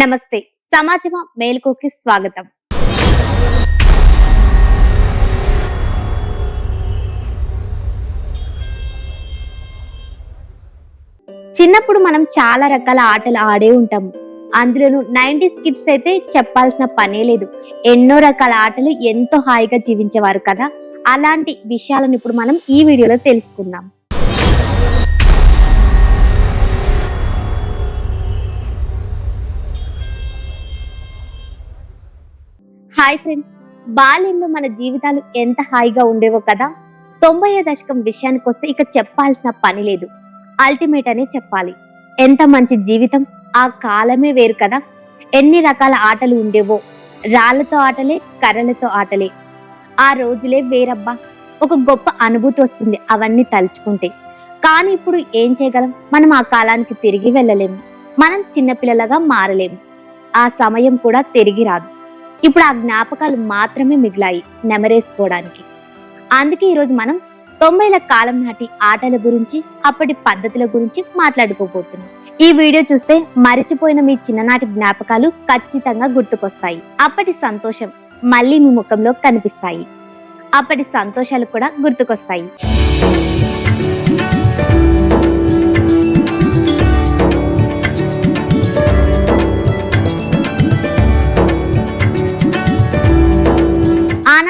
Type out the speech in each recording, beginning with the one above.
నమస్తే. సమాజమ మేలుకోకి స్వాగతం. చిన్నప్పుడు మనం చాలా రకాల ఆటలు ఆడే ఉంటాము. అందులోనూ నైన్టీస్ కిడ్స్ అయితే చెప్పాల్సిన పనే లేదు. ఎన్నో రకాల ఆటలు ఎంతో హాయిగా జీవించేవారు కదా. అలాంటి విషయాలను ఇప్పుడు మనం ఈ వీడియోలో తెలుసుకుందాం. హాయ్ ఫ్రెండ్స్ బాల్యంలో మన జీవితాలు ఎంత హాయిగా ఉండేవో కదా? తొంభై దశకం విషయానికి వస్తే ఇక చెప్పాల్సిన పని లేదు. అల్టిమేట్ అనే చెప్పాలి. ఎంత మంచి జీవితం ఆ కాలమే వేరు కదా? ఎన్ని రకాల ఆటలు ఉండేవో? రాళ్ళతో ఆటలే కర్రలతో ఆటలే. ఆ రోజులే వేరబ్బా. ఒక గొప్ప అనుభూతి వస్తుంది అవన్నీ తలుచుకుంటే. కానీ ఇప్పుడు ఏం చేయగలం? మనం ఆ కాలానికి తిరిగి వెళ్ళలేము. మనం చిన్నపిల్లలుగా మారలేము. ఆ సమయం కూడా తిరిగి రాదు. ఇప్పుడు ఆ జ్ఞాపకాలు మాత్రమే మిగిలాయి నెమరేసుకోవడానికి. అందుకే ఈరోజు మనం తొంభైల కాలం నాటి ఆటల గురించి అప్పటి పద్ధతుల గురించి మాట్లాడుకోబోతున్నాం. ఈ వీడియో చూస్తే మరిచిపోయిన మీ చిన్ననాటి జ్ఞాపకాలు ఖచ్చితంగా గుర్తుకొస్తాయి. అప్పటి సంతోషం మళ్ళీ మీ ముఖంలో కనిపిస్తాయి. అప్పటి సంతోషాలు కూడా గుర్తుకొస్తాయి.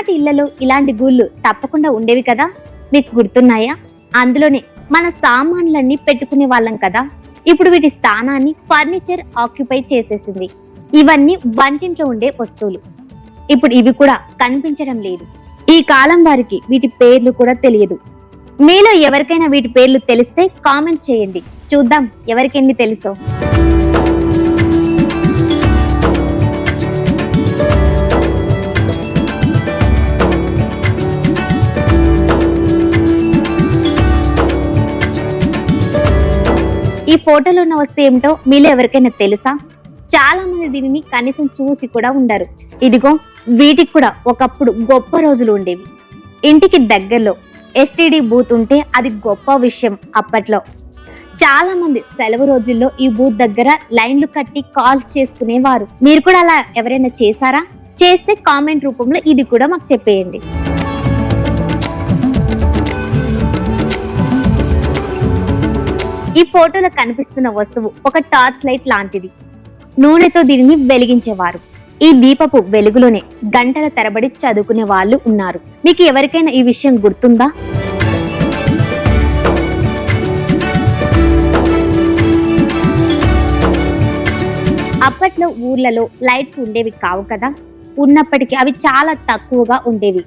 ఆనాటి ఇళ్ళలో ఇలాంటి గూళ్ళు తప్పకుండా ఉండేవి కదా? మీకు గుర్తున్నాయా? అందులోనే మన సామాన్లన్నీ పెట్టుకునే వాళ్ళం కదా? ఇప్పుడు వీటి స్థానాన్ని ఫర్నిచర్ ఆక్యుపై చేసేసింది. ఇవన్నీ వంటింట్లో ఉండే వస్తువులు. ఇప్పుడు ఇవి కూడా కనిపించడం లేదు. ఈ కాలం వారికి వీటి పేర్లు కూడా తెలియదు. మీలో ఎవరికైనా వీటి పేర్లు తెలిస్తే కామెంట్ చేయండి. చూద్దాం ఎవరికెన్ని తెలుసో. ఈ ఫోటోలో ఉన్న వస్తువు ఏమిటో మీలో ఎవరికైనా తెలుసా? చాలా మంది దీనిని కనీసం చూసి కూడా ఉండరు. ఇదిగో వీటికి కూడా ఒకప్పుడు గొప్ప రోజులు ఉండేవి. ఇంటికి దగ్గరలో ఎస్టీడీ బూత్ ఉంటే అది గొప్ప విషయం అప్పట్లో. చాలా మంది సెలవు రోజుల్లో ఈ బూత్ దగ్గర లైన్లు కట్టి కాల్ చేసుకునేవారు. మీరు కూడా అలా ఎవరైనా చేశారా? చేస్తే కామెంట్ రూపంలో ఇది కూడా మాకు చెప్పేయండి. ఈ ఫోటోలో కనిపిస్తున్న వస్తువు ఒక టార్చ్ లైట్ లాంటిది. నూనెతో దీనిని వెలిగించేవారు. ఈ దీపపు వెలుగులోనే గంటల తరబడి చదువుకునే వాళ్ళు ఉన్నారు. మీకు ఎవరికైనా ఈ విషయం గుర్తుందా? అప్పట్లో ఊర్లలో లైట్స్ ఉండేవి కావు కదా. ఉన్నప్పటికీ అవి చాలా తక్కువగా ఉండేవి.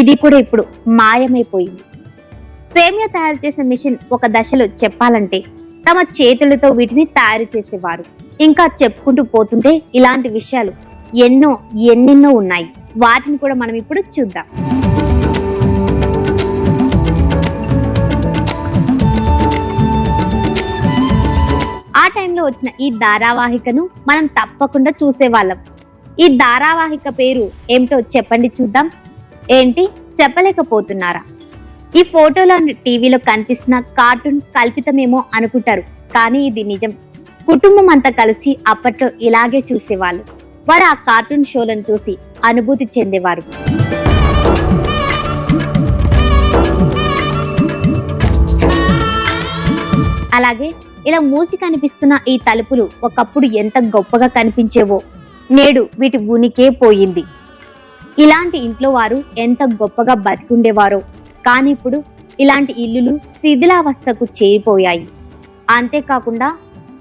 ఇది కూడా ఇప్పుడు మాయమైపోయింది. సేమియా తయారు చేసే మిషన్ ఒక దశలో చెప్పాలంటే తమ చేతులతో వీటిని తయారు చేసేవారు. ఇంకా చెప్పుకుంటూ పోతుంటే ఇలాంటి విషయాలు ఎన్నో ఎన్నెన్నో ఉన్నాయి. వాటిని కూడా మనం ఇప్పుడు చూద్దాం. ఆ టైంలో వచ్చిన ఈ ధారావాహికను మనం తప్పకుండా చూసేవాళ్ళం. ఈ ధారావాహిక పేరు ఏమిటో చెప్పండి చూద్దాం. ఏంటి? చెప్పలేకపోతున్నారా? ఈ ఫోటోలో టీవీలో కనిపిస్తున్న కార్టూన్ కల్పితమేమో అనుకుంటారు. కానీ ఇది నిజం. కుటుంబం అంతా కలిసి అప్పట్లో ఇలాగే చూసేవాళ్ళు. వారు ఆ కార్టూన్ షోలను చూసి అనుభూతి చెందేవారు. అలాగే ఇలా మూసి కనిపిస్తున్న ఈ తలుపులు ఒకప్పుడు ఎంత గొప్పగా కనిపించేవో నేడు వీటి ఉనికే పోయింది. ఇలాంటి ఇంట్లో వారు ఎంత గొప్పగా బతికుండేవారో కానీ ఇప్పుడు ఇలాంటి ఇల్లులు శిథిలావస్థకు చేరిపోయాయి. అంతేకాకుండా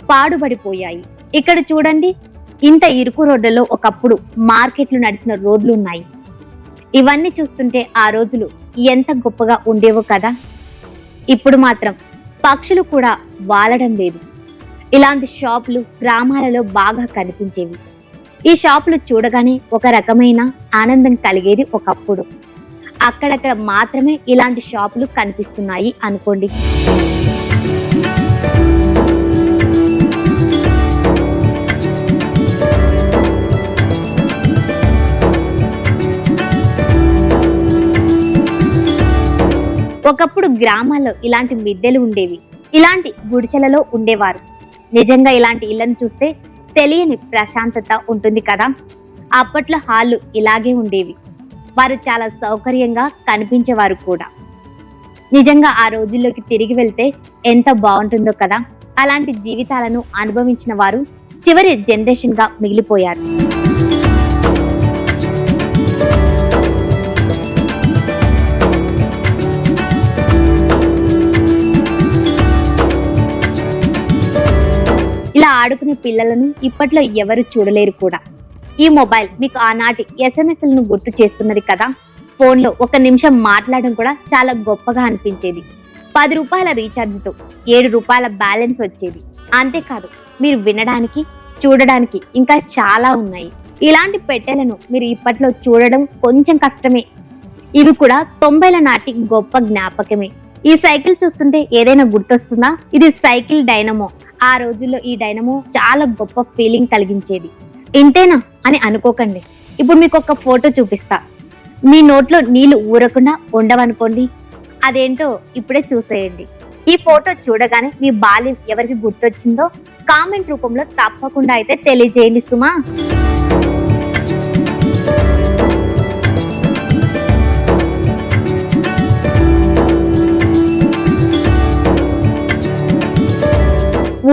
పాడుబడిపోయాయి. ఇక్కడ చూడండి ఇంత ఇరుకు రోడ్లలో ఒకప్పుడు మార్కెట్లు నడిచిన రోడ్లు ఉన్నాయి. ఇవన్నీ చూస్తుంటే ఆ రోజులు ఎంత గొప్పగా ఉండేవో కదా. ఇప్పుడు మాత్రం పక్షులు కూడా వాలడం లేదు. ఇలాంటి షాపులు గ్రామాలలో బాగా కనిపించేవి. ఈ షాపులు చూడగానే ఒక రకమైన ఆనందం కలిగేది ఒకప్పుడు. అక్కడక్కడ మాత్రమే ఇలాంటి షాపులు కనిపిస్తున్నాయి అనుకోండి. ఒకప్పుడు గ్రామాల్లో ఇలాంటి మిద్దెలు ఉండేవి. ఇలాంటి గుడిసెలలో ఉండేవారు. నిజంగా ఇలాంటి ఇళ్ళను చూస్తే తెలియని ప్రశాంతత ఉంటుంది కదా. అప్పట్లో హాళ్ళు ఇలాగే ఉండేవి. వారు చాలా సౌకర్యంగా కనిపించేవారు కూడా. నిజంగా ఆ రోజుల్లోకి తిరిగి వెళ్తే ఎంత బాగుంటుందో కదా? అలాంటి జీవితాలను అనుభవించిన వారు చివరి జనరేషన్గా మిగిలిపోయారు. ఇలా ఆడుకునే పిల్లలను ఇప్పట్లో ఎవరు చూడలేరు కూడా. ఈ మొబైల్ మీకు ఆనాటి ఎస్ఎంఎస్లను గుర్తు చేస్తున్నది కదా? ఫోన్లో ఒక నిమిషం మాట్లాడడం కూడా చాలా గొప్పగా అనిపించేది. పది రూపాయల రీఛార్జ్తో ఏడు రూపాయల బ్యాలెన్స్ వచ్చేది. అంతేకాదు మీరు వినడానికి చూడడానికి ఇంకా చాలా ఉన్నాయి. ఇలాంటి పెట్టెలను మీరు ఇప్పట్లో చూడడం కొంచెం కష్టమే. ఇవి కూడా తొంభైల నాటి గొప్ప జ్ఞాపకమే. ఈ సైకిల్ చూస్తుంటే ఏదైనా గుర్తొస్తుందా? ఇది సైకిల్ డైనమో. ఆ రోజుల్లో ఈ డైనమో చాలా గొప్ప ఫీలింగ్ కలిగించేది. ఇంతేనా అని అనుకోకండి. ఇప్పుడు మీకు ఒక ఫోటో చూపిస్తా. మీ నోట్లో నీళ్ళు ఊరకుండా ఉండవనుకోండి. అదేంటో ఇప్పుడే చూసేయండి. ఈ ఫోటో చూడగానే మీ బాల్యం ఎవరికి గుర్తొచ్చిందో కామెంట్ రూపంలో తప్పకుండా అయితే తెలియజేయండి సుమా.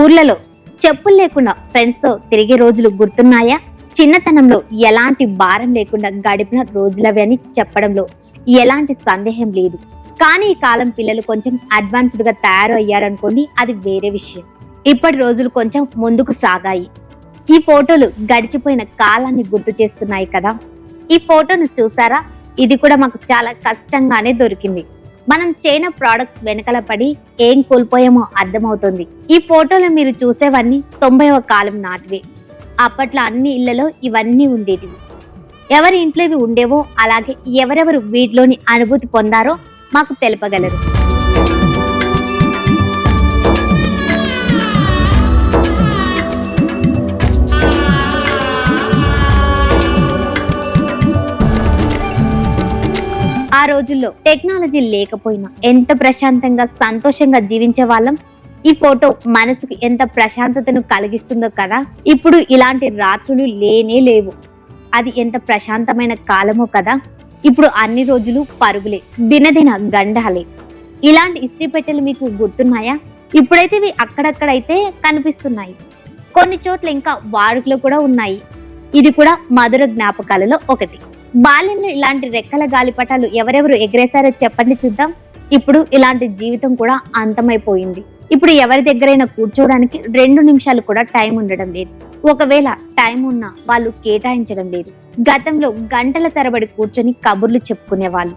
ఊర్లలో చెప్పులు లేకుండా ఫ్రెండ్స్తో తిరిగే రోజులు గుర్తున్నాయా? చిన్నతనంలో ఎలాంటి భారం లేకుండా గడిపిన రోజులవి అని చెప్పడంలో ఎలాంటి సందేహం లేదు. కానీ ఈ కాలం పిల్లలు కొంచెం అడ్వాన్స్డ్గా తయారు అయ్యారనుకోండి అది వేరే విషయం. ఇప్పటి రోజులు కొంచెం ముందుకు సాగాయి. ఈ ఫోటోలు గడిచిపోయిన కాలాన్ని గుర్తు చేస్తున్నాయి కదా? ఈ ఫోటోను చూసారా? ఇది కూడా మాకు చాలా కష్టంగానే దొరికింది. మనం చైనా ప్రోడక్ట్స్ వెనకల పడి ఏం కోల్పోయామో అర్థమవుతుంది. ఈ ఫోటోలో మీరు చూసేవన్నీ తొంభైవ కాలం నాటివే. అప్పట్లో అన్ని ఇళ్ళలో ఇవన్నీ ఉండేటివి. ఎవరి ఇంట్లో ఇవి ఉండేవో అలాగే ఎవరెవరు వీటిలోని అనుభూతి పొందారో మాకు తెలపగలరు. రోజుల్లో టెక్నాలజీ లేకపోయినా ఎంత ప్రశాంతంగా సంతోషంగా జీవించే వాళ్ళం? ఈ ఫోటో మనసుకు ఎంత ప్రశాంతతను కలిగిస్తుందో కదా? ఇప్పుడు ఇలాంటి రాత్రులు లేనే లేవు. అది ఎంత ప్రశాంతమైన కాలమో కదా? ఇప్పుడు అన్ని రోజులు పరుగులే దినదిన గండాలే. ఇలాంటి ఇస్త్రీ పెట్టెలు మీకు గుర్తున్నాయా? ఇప్పుడైతే ఇవి అక్కడక్కడైతే కనిపిస్తున్నాయి. కొన్ని చోట్ల ఇంకా వాడుకలో కూడా ఉన్నాయి. ఇది కూడా మధుర జ్ఞాపకాలలో ఒకటి. బాల్యంలో ఇలాంటి రెక్కల గాలిపటాలు ఎవరెవరు ఎగరేశారో చెప్పండి చూద్దాం. ఇప్పుడు ఇలాంటి జీవితం కూడా అంతమైపోయింది. ఇప్పుడు ఎవరి దగ్గరైనా కూర్చోవడానికి రెండు నిమిషాలు కూడా టైం ఉండడం లేదు. ఒకవేళ టైం ఉన్నా వాళ్ళు కేటాయించడం లేదు. గతంలో గంటల తరబడి కూర్చొని కబుర్లు చెప్పుకునేవాళ్ళు.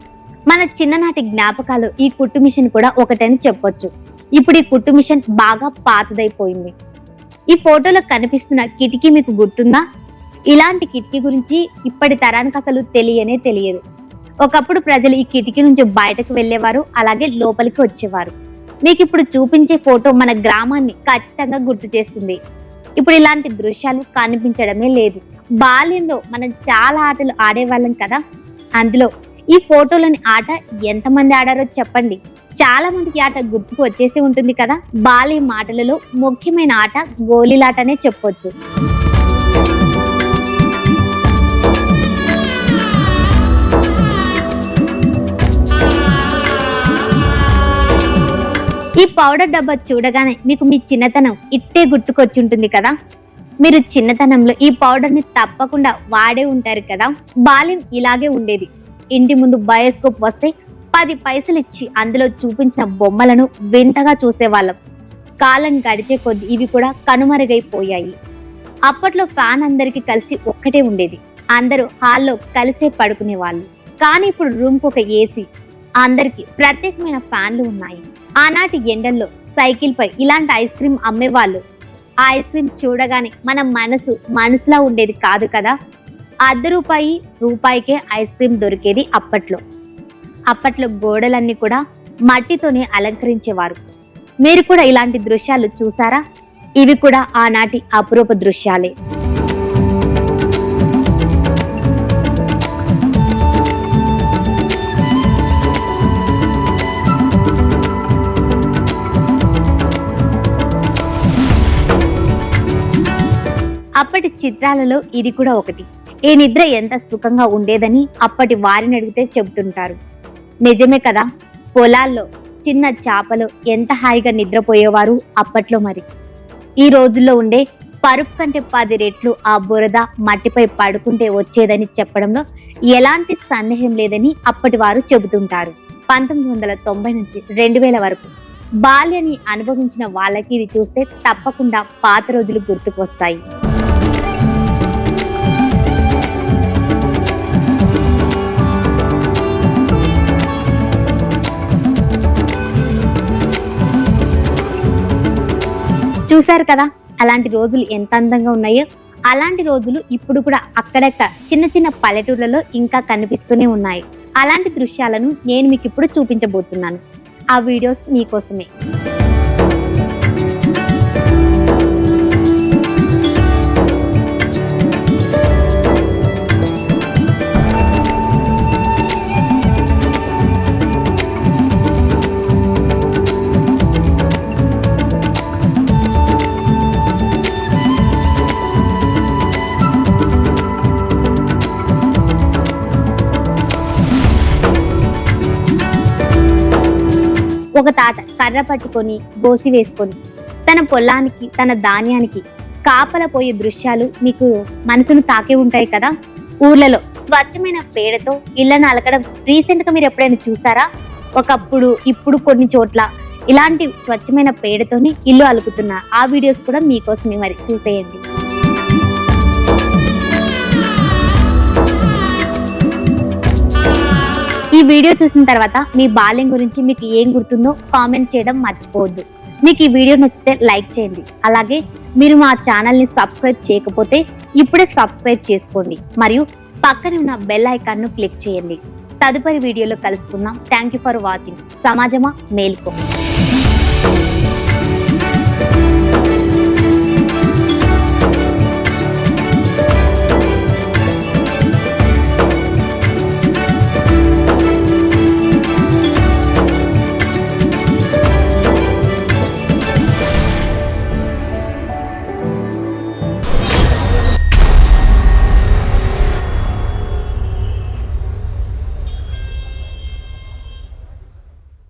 మన చిన్ననాటి జ్ఞాపకాలు ఈ కుట్టు మిషన్ కూడా ఒకటని చెప్పొచ్చు. ఇప్పుడు ఈ కుట్టు మిషన్ బాగా పాతదైపోయింది. ఈ ఫోటోలో కనిపిస్తున్న కిటికీ మీకు గుర్తుందా? ఇలాంటి కిటికీ గురించి ఇప్పటి తరానికి అసలు తెలియనే తెలియదు. ఒకప్పుడు ప్రజలు ఈ కిటికీ నుంచి బయటకు వెళ్ళేవారు అలాగే లోపలికి వచ్చేవారు. మీకు ఇప్పుడు చూపించే ఫోటో మన గ్రామాన్ని ఖచ్చితంగా గుర్తు చేస్తుంది. ఇప్పుడు ఇలాంటి దృశ్యాలు కనిపించడమే లేదు. బాల్యంలో మనం చాలా ఆటలు ఆడేవాళ్ళం కదా? అందులో ఈ ఫోటోలోని ఆట ఎంతమంది ఆడారో చెప్పండి. చాలా మందికి ఆట గుర్తుకు వచ్చేసి ఉంటుంది కదా? బాల్యం ఆటలలో ముఖ్యమైన ఆట గోళీలాటనే చెప్పొచ్చు. ఈ పౌడర్ డబ్బా చూడగానే మీకు మీ చిన్నతనం ఇట్టే గుర్తుకొచ్చి ఉంటుంది కదా? మీరు చిన్నతనంలో ఈ పౌడర్ని తప్పకుండా వాడే ఉంటారు కదా? బాల్యం ఇలాగే ఉండేది. ఇంటి ముందు బయోస్కోప్ వస్తే పది పైసలు ఇచ్చి అందులో చూపించిన బొమ్మలను వింతగా చూసేవాళ్ళం. కాలం గడిచే కొద్ది ఇవి కూడా కనుమరుగైపోయాయి. అప్పట్లో ఫ్యాన్ అందరికీ కలిసి ఒక్కటే ఉండేది. అందరూ హాల్లో కలిసే పడుకునే వాళ్ళు కానీ ఇప్పుడు రూమ్కి ఒక ఏసీ అందరికి ప్రత్యేకమైన ఫ్యాన్లు ఉన్నాయి. ఆనాటి ఎండల్లో సైకిల్పై ఇలాంటి ఐస్ క్రీమ్ అమ్మేవాళ్ళు. ఆ ఐస్ క్రీమ్ చూడగానే మన మనసు మనసులా ఉండేది కాదు కదా. అర్ధ రూపాయి రూపాయికే ఐస్ క్రీమ్ దొరికేది అప్పట్లో. అప్పట్లో గోడలన్నీ కూడా మట్టితోనే అలంకరించేవారు. మీరు కూడా ఇలాంటి దృశ్యాలు చూసారా? ఇవి కూడా ఆనాటి అపురూప దృశ్యాలే. చిత్రాలలో ఇది కూడా ఒకటి. ఈ నిద్ర ఎంత సుఖంగా ఉండేదని అప్పటి వారిని అడిగితే చెబుతుంటారు. నిజమే కదా పొలాల్లో చిన్న చేపలు ఎంత హాయిగా నిద్రపోయేవారు అప్పట్లో మరి? ఈ రోజుల్లో ఉండే పరుపు కంటే పది రెట్లు ఆ బురద మట్టిపై పడుకుంటే వచ్చేదని చెప్పడంలో ఎలాంటి సందేహం లేదని అప్పటి వారు చెబుతుంటారు. పంతొమ్మిది వందల తొంభై నుంచి రెండు వేల వరకు. బాల్యాన్ని అనుభవించిన వాళ్ళకి ఇది చూస్తే తప్పకుండా పాత రోజులు గుర్తుకొస్తాయి. చూశారు కదా? అలాంటి రోజులు ఎంత అందంగా ఉన్నాయో అలాంటి రోజులు ఇప్పుడు కూడా అక్కడక్కడ చిన్న చిన్న పల్లెటూర్లలో ఇంకా కనిపిస్తూనే ఉన్నాయి. అలాంటి దృశ్యాలను నేను మీకు ఇప్పుడు చూపించబోతున్నాను. ఆ వీడియోస్ మీకోసమే. ఒక తాత కర్ర పట్టుకొని బోసి వేసుకొని తన పొలానికి తన ధాన్యానికి కాపల పోయే దృశ్యాలు మీకు మనసును తాకే ఉంటాయి కదా? ఊర్లలో స్వచ్ఛమైన పేడతో ఇళ్ళను అలకడం రీసెంట్గా మీరు ఎప్పుడైనా చూసారా? ఒకప్పుడు ఇప్పుడు కొన్ని చోట్ల ఇలాంటి స్వచ్ఛమైన పేడతోని ఇల్లు అలుకుతున్న ఆ వీడియోస్ కూడా మీకోసమే మరి చూసేయండి. ఈ వీడియో చూసిన తర్వాత మీ బాల్యం గురించి మీకు ఏం గుర్తుందో కామెంట్ చేయడం మర్చిపోవద్దు. మీకు ఈ వీడియో నచ్చితే లైక్ చేయండి. అలాగే మీరు మా ఛానల్ని సబ్స్క్రైబ్ చేయకపోతే ఇప్పుడే సబ్స్క్రైబ్ చేసుకోండి. మరియు పక్కనే ఉన్న బెల్ ఐకాన్ను క్లిక్ చేయండి. తదుపరి వీడియోలో కలుసుకుందాం. థ్యాంక్ యూ ఫర్ వాచింగ్ సమాజమా మేల్కో.